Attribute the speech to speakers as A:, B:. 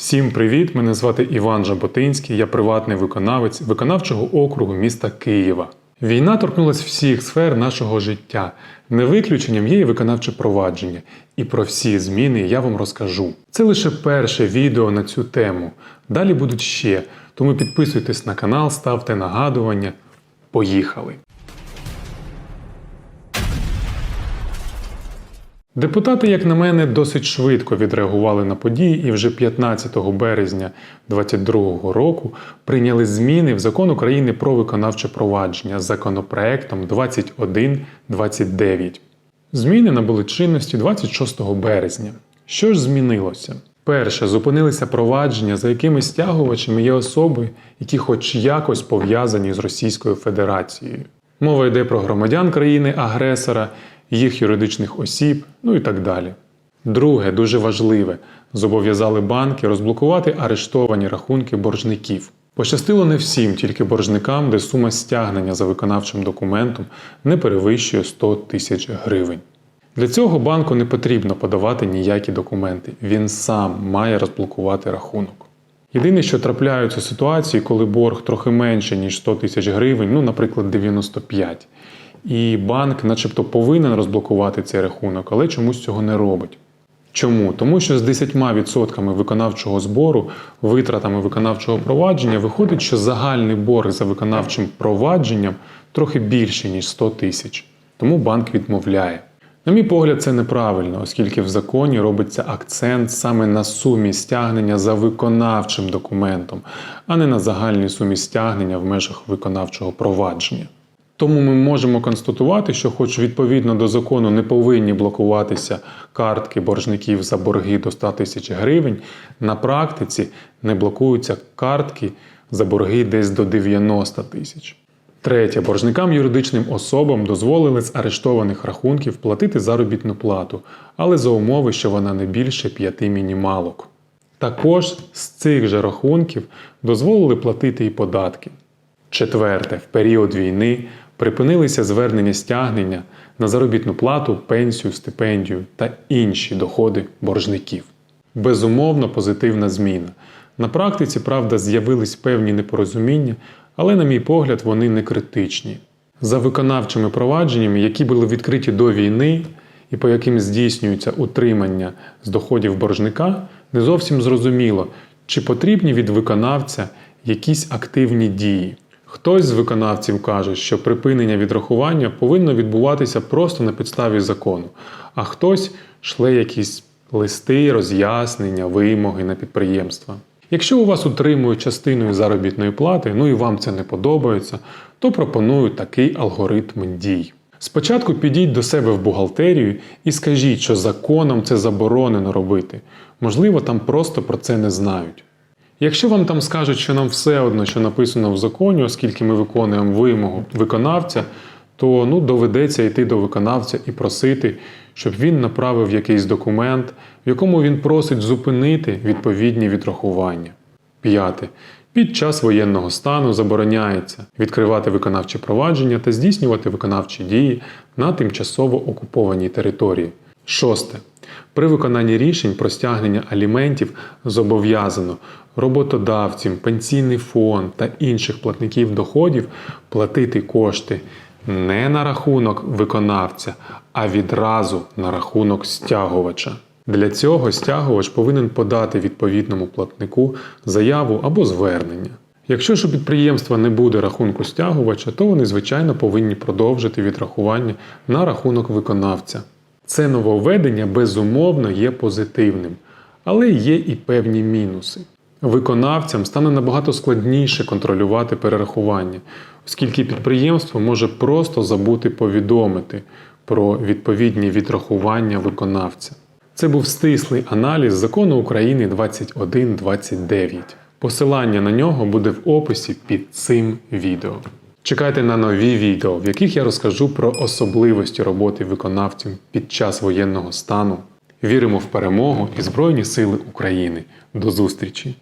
A: Всім привіт! Мене звати Іван Жаботинський, я приватний виконавець виконавчого округу міста Києва. Війна торкнулася всіх сфер нашого життя. Не виключенням є і виконавче провадження. І про всі зміни я вам розкажу. Це лише перше відео на цю тему. Далі будуть ще. Тому підписуйтесь на канал, ставте нагадування. Поїхали! Депутати, як на мене, досить швидко відреагували на події і вже 15 березня 2022 року прийняли зміни в закон України про виконавче провадження з законопроектом 2129. Зміни набули чинності 26 березня. Що ж змінилося? Перше, зупинилися провадження, за якими стягувачами є особи, які хоч якось пов'язані з Російською Федерацією. Мова йде про громадян країни-агресора, їх юридичних осіб, ну і так далі. Друге, дуже важливе, зобов'язали банки розблокувати арештовані рахунки боржників. Пощастило не всім, тільки боржникам, де сума стягнення за виконавчим документом не перевищує 100 тисяч гривень. Для цього банку не потрібно подавати ніякі документи. Він сам має розблокувати рахунок. Єдине, що трапляються ситуації, коли борг трохи менше, ніж 100 тисяч гривень, ну, наприклад, 95. І банк, начебто, повинен розблокувати цей рахунок, але чомусь цього не робить. Чому? Тому що з 10% виконавчого збору, витратами виконавчого провадження, виходить, що загальний борг за виконавчим провадженням трохи більший, ніж 100 тисяч. Тому банк відмовляє. На мій погляд, це неправильно, оскільки в законі робиться акцент саме на сумі стягнення за виконавчим документом, а не на загальній сумі стягнення в межах виконавчого провадження. Тому ми можемо констатувати, що, хоч відповідно до закону не повинні блокуватися картки боржників за борги до 100 тисяч гривень, на практиці не блокуються картки за борги десь до 90 тисяч. Третє, боржникам юридичним особам дозволили з арештованих рахунків платити заробітну плату, але за умови, що вона не більше 5 мінімалок. Також з цих же рахунків дозволили платити і податки. Четверте, в період війни припинилися звернення стягнення на заробітну плату, пенсію, стипендію та інші доходи боржників. Безумовно, позитивна зміна. На практиці, правда, з'явились певні непорозуміння, але, на мій погляд, вони не критичні. За виконавчими провадженнями, які були відкриті до війни і по яким здійснюється утримання з доходів боржника, не зовсім зрозуміло, чи потрібні від виконавця якісь активні дії. Хтось з виконавців каже, що припинення відрахування повинно відбуватися просто на підставі закону, а хтось шле якісь листи, роз'яснення, вимоги на підприємства. Якщо у вас утримують частиною заробітної плати, ну і вам це не подобається, то пропоную такий алгоритм дій. Спочатку підіть до себе в бухгалтерію і скажіть, що законом це заборонено робити. Можливо, там просто про це не знають. Якщо вам там скажуть, що нам все одно, що написано в законі, оскільки ми виконуємо вимогу виконавця, то ну, доведеться йти до виконавця і просити, щоб він направив якийсь документ, в якому він просить зупинити відповідні відрахування. П'яте. Під час воєнного стану забороняється відкривати виконавчі провадження та здійснювати виконавчі дії на тимчасово окупованій території. Шосте. При виконанні рішень про стягнення аліментів зобов'язано роботодавцям, пенсійний фонд та інших платників доходів платити кошти не на рахунок виконавця, а відразу на рахунок стягувача. Для цього стягувач повинен подати відповідному платнику заяву або звернення. Якщо ж у підприємства не буде рахунку стягувача, то вони, звичайно, повинні продовжити відрахування на рахунок виконавця. Це нововведення безумовно є позитивним, але є і певні мінуси. Виконавцям стане набагато складніше контролювати перерахування, оскільки підприємство може просто забути повідомити про відповідні відрахування виконавця. Це був стислий аналіз закону України 2129. Посилання на нього буде в описі під цим відео. Чекайте на нові відео, в яких я розкажу про особливості роботи виконавців під час воєнного стану. Віримо в перемогу і Збройні Сили України. До зустрічі!